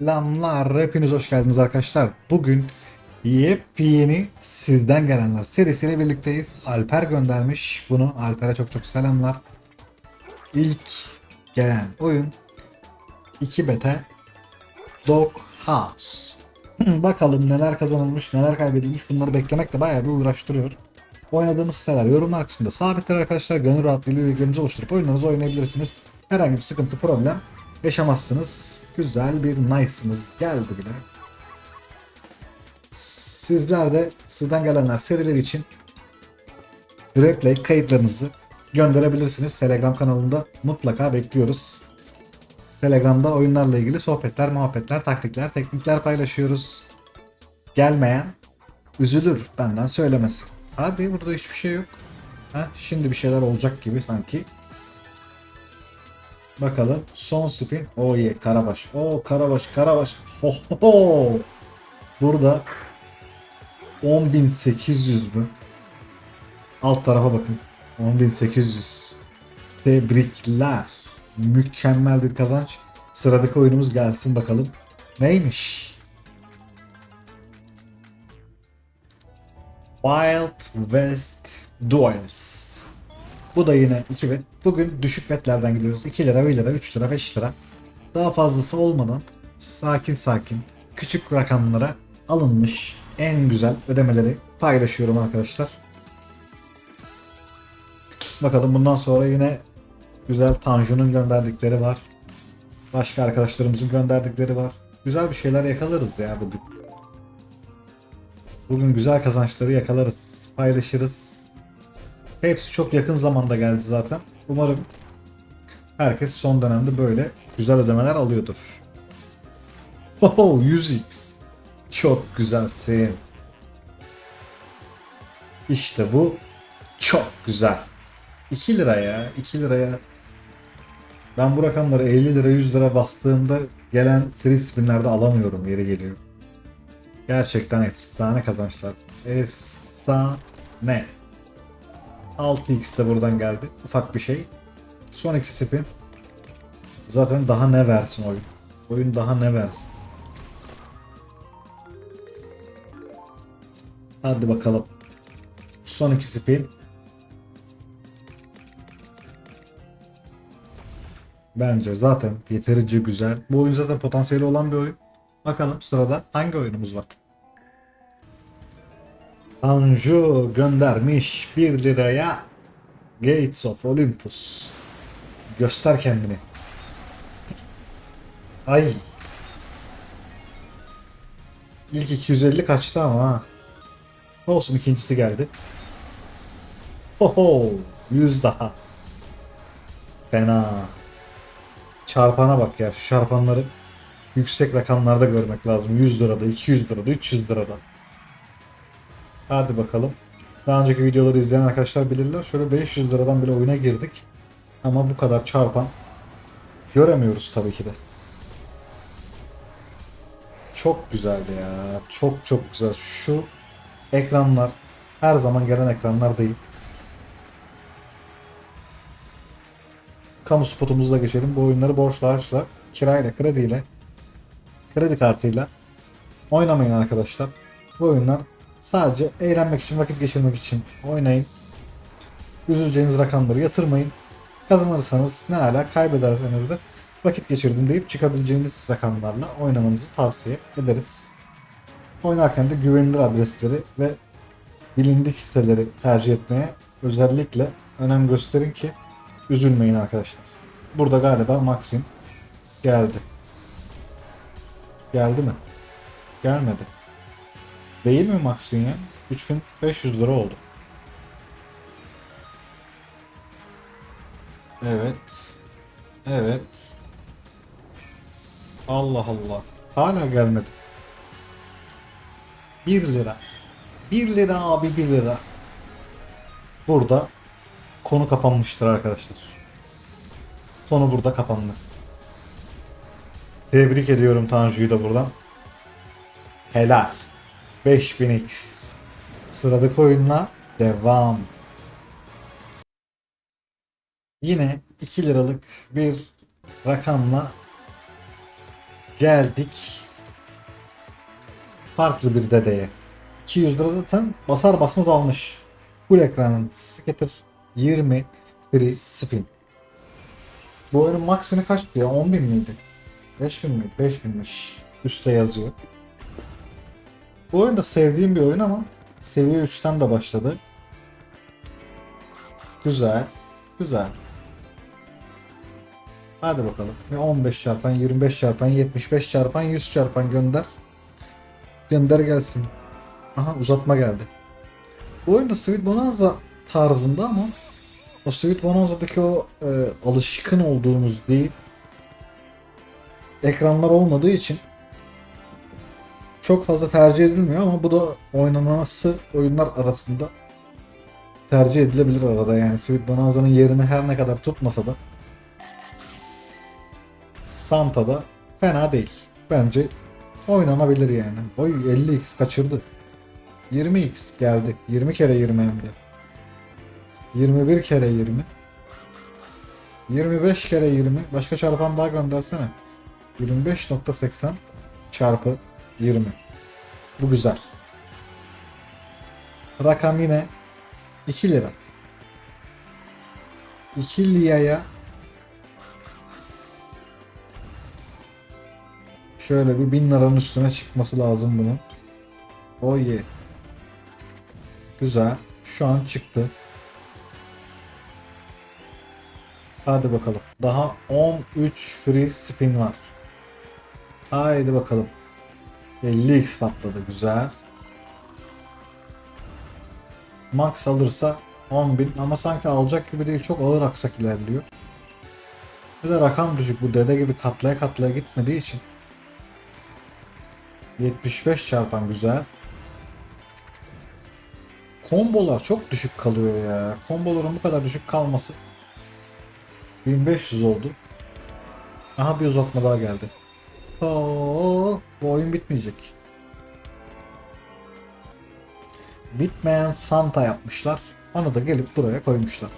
Selamlar, hepiniz hoş geldiniz arkadaşlar. Bugün yepyeni sizden gelenler serisiyle birlikteyiz. Alper göndermiş bunu. Alper'e çok çok selamlar. İlk gelen oyun 2 bete Dog House. Bakalım neler kazanılmış, neler kaybedilmiş bunları beklemek de bayağı bir uğraştırıyor. Oynadığımız siteler yorumlar kısmında sabitler arkadaşlar. Gönül rahatlığıyla bilgilerinizi oluşturup oyunlarınızı oynayabilirsiniz. Herhangi bir sıkıntı, problem yaşamazsınız. Güzel bir nice'ımız geldi bile. Sizler de sizden gelenler seriler için replay kayıtlarınızı gönderebilirsiniz. Telegram kanalında mutlaka bekliyoruz. Telegram'da oyunlarla ilgili sohbetler, muhabbetler, taktikler, teknikler paylaşıyoruz. Gelmeyen üzülür benden söylemesi. Hadi burada hiçbir şey yok. Ha, şimdi bir şeyler olacak gibi sanki. Bakalım son spin. O ye Karabaş. O Karabaş Karabaş. Ho ho. Burada 10.800 mü? Alt tarafa bakın. 10.800. Tebrikler. Mükemmel bir kazanç. Sıradaki oyunumuz gelsin bakalım. Neymiş? Wild West Duels. Bu da yine 2 bet. Bugün düşük betlerden gidiyoruz. 2 lira, 1 lira, 3 lira, 5 lira. Daha fazlası olmadan sakin sakin küçük rakamlara alınmış en güzel ödemeleri paylaşıyorum arkadaşlar. Bakalım bundan sonra yine güzel Tanju'nun gönderdikleri var. Başka arkadaşlarımızın gönderdikleri var. Güzel bir şeyler yakalarız ya bugün. Bugün güzel kazançları yakalarız. Paylaşırız. Hepsi çok yakın zamanda geldi zaten. Umarım herkes son dönemde böyle güzel ödemeler alıyordur. Oho 100x. Çok güzelsin. İşte bu çok güzel. 2 liraya, 2 liraya ben bu rakamları 50 lira 100 lira bastığımda gelen free spinlerde alamıyorum yeri geliyor. Gerçekten efsane kazançlar. Efsane. 6x de buradan geldi. Ufak bir şey. Son iki spin. Zaten daha ne versin oyun. Oyun daha ne versin. Hadi bakalım. Son iki spin. Bence zaten yeterince güzel. Bu oyun zaten potansiyeli olan bir oyun. Bakalım sırada hangi oyunumuz var? Tanju göndermiş 1 liraya Gates of Olympus. Göster kendini. Ay. İlk 250 kaçtı ama ha. Olsun ikincisi geldi. Oho 100 daha. Fena. Çarpana bak ya şu çarpanları yüksek rakamlarda görmek lazım. 100 lirada, 200 lirada, 300 lirada. Hadi bakalım. Daha önceki videoları izleyen arkadaşlar bilirler. Şöyle 500 liradan bile oyuna girdik. Ama bu kadar çarpan göremiyoruz tabii ki de. Çok güzeldi ya. Çok çok güzel. Şu ekranlar her zaman gelen ekranlar değil. Kamu spotumuzla geçelim. Bu oyunları borçla, harçla, kirayla, krediyle, kredi kartıyla oynamayın arkadaşlar. Bu oyunlar sadece eğlenmek için, vakit geçirmek için oynayın. Üzüleceğiniz rakamları yatırmayın. Kazanırsanız ne ala kaybederseniz de vakit geçirdim deyip çıkabileceğiniz rakamlarla oynamanızı tavsiye ederiz. Oynarken de güvenilir adresleri ve bilindik siteleri tercih etmeye özellikle önem gösterin ki üzülmeyin arkadaşlar. Burada galiba Maxim geldi. Geldi mi? Gelmedi. Değil mi Maxim ya? 3500 lira oldu. Evet. Evet. Allah Allah. Hala gelmedi. 1 lira. 1 lira abi 1 lira. Burada konu kapanmıştır arkadaşlar. Konu burada kapandı. Tebrik ediyorum Tanju'yu da buradan. Helal. 5000x. Sıradaki oyunla devam. Yine 2 liralık bir rakamla Geldik. Farklı bir dedeye. 200 lira zaten basar basmaz almış. Full ekranın skater 20 free spin. Bu oyunun maksimum kaçtı ya? 10 bin miydi? 5 bin miydi? 5 binmiş. Üste yazıyor. Bu oyun da sevdiğim bir oyun ama seviye 3'ten de başladı. Güzel. Güzel. Hadi bakalım. Bir 15 çarpan, 25 çarpan, 75 çarpan, 100 çarpan gönder. Gönder gelsin. Aha uzatma geldi. Bu oyunda Sweet Bonanza tarzında ama o Sweet Bonanza'daki o e, alışkın olduğumuz değil ekranlar olmadığı için çok fazla tercih edilmiyor ama bu da oynanması oyunlar arasında tercih edilebilir arada yani Sweet Bonanza'nın yerini her ne kadar tutmasa da Santa'da fena değil. Bence oynanabilir yani. Oy 50x kaçırdı. 20x geldi. 20 kere 20 hem de. 21 kere 20. 25 kere 20. Başka çarpan daha göndersene. 25.80 çarpı 20. Bu güzel. Rakam yine 2 lira. 2 liraya şöyle bir 1000 liranın üstüne çıkması lazım bunun. Oh yeah. Güzel. Şu an çıktı. Hadi bakalım. Daha 13 free spin var. Haydi bakalım. 50x patladı. Güzel. Max alırsa 10.000 ama sanki alacak gibi değil. Çok ağır aksak ilerliyor. Bir de rakam düşük. Bu dede gibi katlaya katlaya gitmediği için. 75 çarpan güzel. Kombolar çok düşük kalıyor ya. Komboların bu kadar düşük kalması 1500 oldu. Aha bir uzatma daha geldi. Oo, bu oyun bitmeyecek. Bitmeyen Santa yapmışlar. Onu da gelip buraya koymuşlar.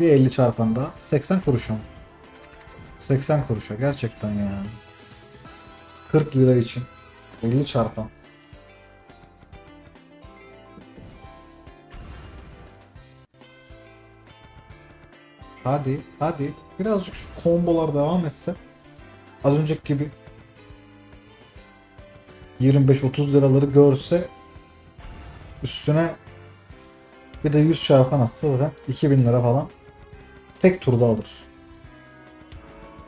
Bir 50 çarpan daha. 80 kuruşa mı? 80 kuruşa gerçekten ya. 40 lira için 50 çarpan. Hadi, hadi. Birazcık şu kombolar devam etse. Az önceki gibi 25-30 liraları görse üstüne bir de 100 çarpan atsa zaten 2000 lira falan tek turda alır.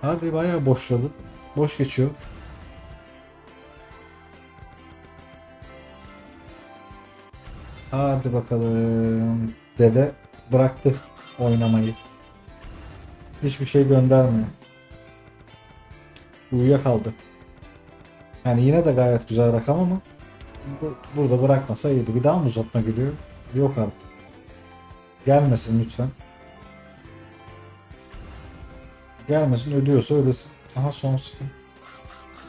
Hadi bayağı boşladı. Boş geçiyor. Hadi bakalım. Dede bıraktı oynamayı. Hiçbir şey göndermiyor. Uyuyakaldı. Yani yine de gayet güzel rakam ama bu- burada bırakmasa iyiydi. Bir daha mı uzatma geliyor? Yok artık. Gelmesin lütfen. Gelmesin ödüyorsa ödesin. Aha son spin.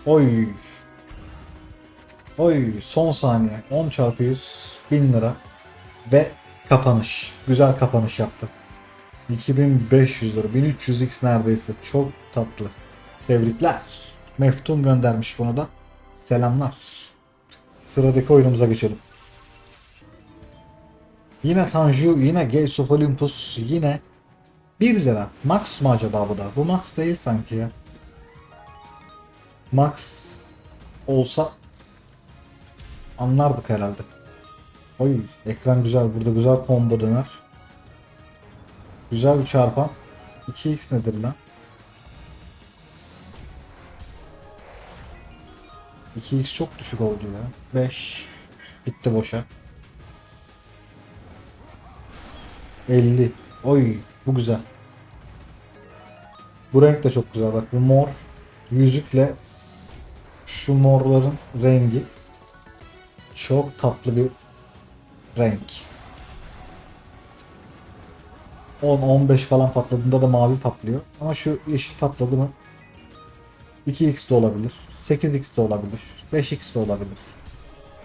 Oy. Oy son saniye. 10 çarpı 100 1000 lira. Ve kapanış. Güzel kapanış yaptı. 2500 lira. 1300x neredeyse. Çok tatlı. Tebrikler. Meftun göndermiş bunu da. Selamlar. Sıradaki oyunumuza geçelim. Yine Tanju, yine Gates of Olympus, yine 1 lira. Max mı acaba bu da? Bu Max değil sanki ya. Max olsa anlardık herhalde. Oy ekran güzel. Burada güzel combo döner. Güzel bir çarpan. 2x nedir lan? 2x çok düşük oldu ya. 5 gitti boşa. 50. Oy bu güzel. Bu renk de çok güzel. Bak bu mor yüzükle şu morların rengi çok tatlı bir renk. 10-15 falan patladığında da mavi patlıyor. Ama şu yeşil patladı mı 2x de olabilir. 8x de olabilir. 5x de olabilir.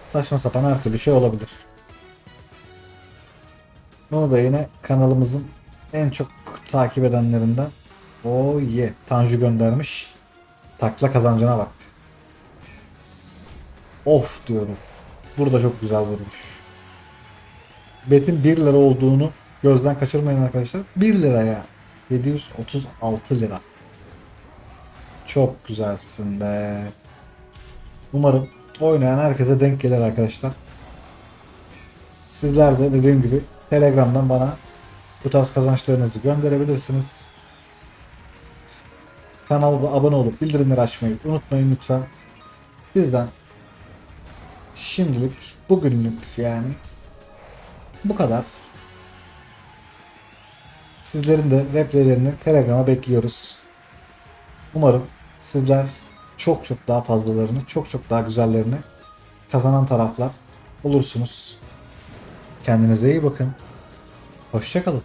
Saçma sapan her türlü şey olabilir. Bunu da yine kanalımızın en çok takip edenlerinden o ye Tanju göndermiş. Takla kazancına bak. Of diyorum. Burada çok güzel vurmuş. Betin 1 lira olduğunu gözden kaçırmayın arkadaşlar. 1 liraya 736 lira. Çok güzelsin be. Umarım oynayan herkese denk gelir arkadaşlar. Sizler de dediğim gibi Telegram'dan bana bu tarz kazançlarınızı gönderebilirsiniz. Kanalda abone olup bildirimleri açmayı unutmayın lütfen. Bizden şimdilik bugünlük yani bu kadar. Sizlerin de replaylerini Telegram'a bekliyoruz. Umarım sizler çok çok daha fazlalarını, çok çok daha güzellerini kazanan taraflar olursunuz. Kendinize iyi bakın. Hoşçakalın.